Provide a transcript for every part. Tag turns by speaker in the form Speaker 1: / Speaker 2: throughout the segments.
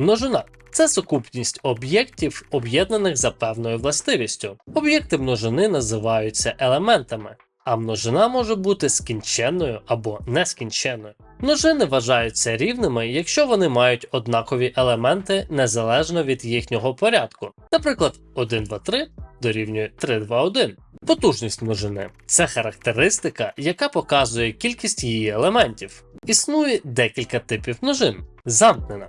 Speaker 1: Множина це сукупність об'єктів, об'єднаних за певною властивістю. Об'єкти множини називаються елементами, а множина може бути скінченною або нескінченною. Множини вважаються рівними, якщо вони мають однакові елементи незалежно від їхнього порядку. Наприклад, 1, 2, 3 дорівнює 3, 2, 1. Потужність множини це характеристика, яка показує кількість її елементів. Існує декілька типів множин. Замкнена.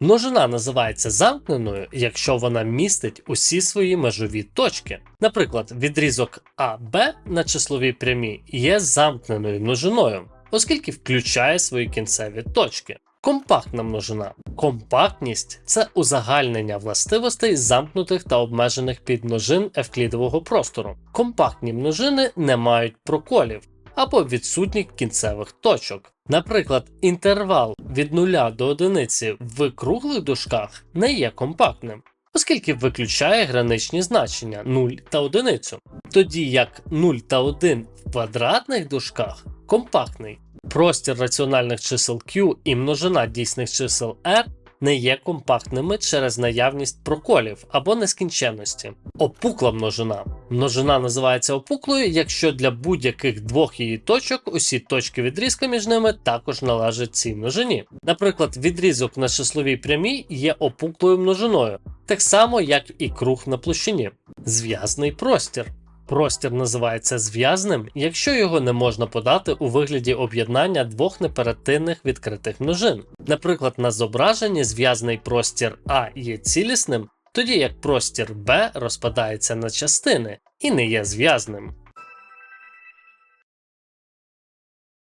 Speaker 1: Множина називається замкненою, якщо вона містить усі свої межові точки. Наприклад, відрізок АБ на числовій прямій є замкненою множиною, оскільки включає свої кінцеві точки. Компактна множина. Компактність це узагальнення властивостей замкнутих та обмежених підмножин евклідового простору. Компактні множини не мають проколів або відсутніх кінцевих точок. Наприклад, інтервал від 0 до 1 в круглих дужках не є компактним, оскільки виключає граничні значення 0 та 1, тоді як 0 та 1 в квадратних дужках компактний. Простір раціональних чисел Q і множина дійсних чисел R не є компактними через наявність проколів або нескінченності. Опукла множина. Множина називається опуклою, якщо для будь-яких двох її точок усі точки відрізка між ними також належать цій множині. Наприклад, відрізок на числовій прямій є опуклою множиною, так само як і круг на площині. Зв'язний простір. Простір називається зв'язним, якщо його не можна подати у вигляді об'єднання двох неперетинних відкритих множин. Наприклад, на зображенні зв'язний простір А є цілісним, тоді як простір Б розпадається на частини і не є зв'язним.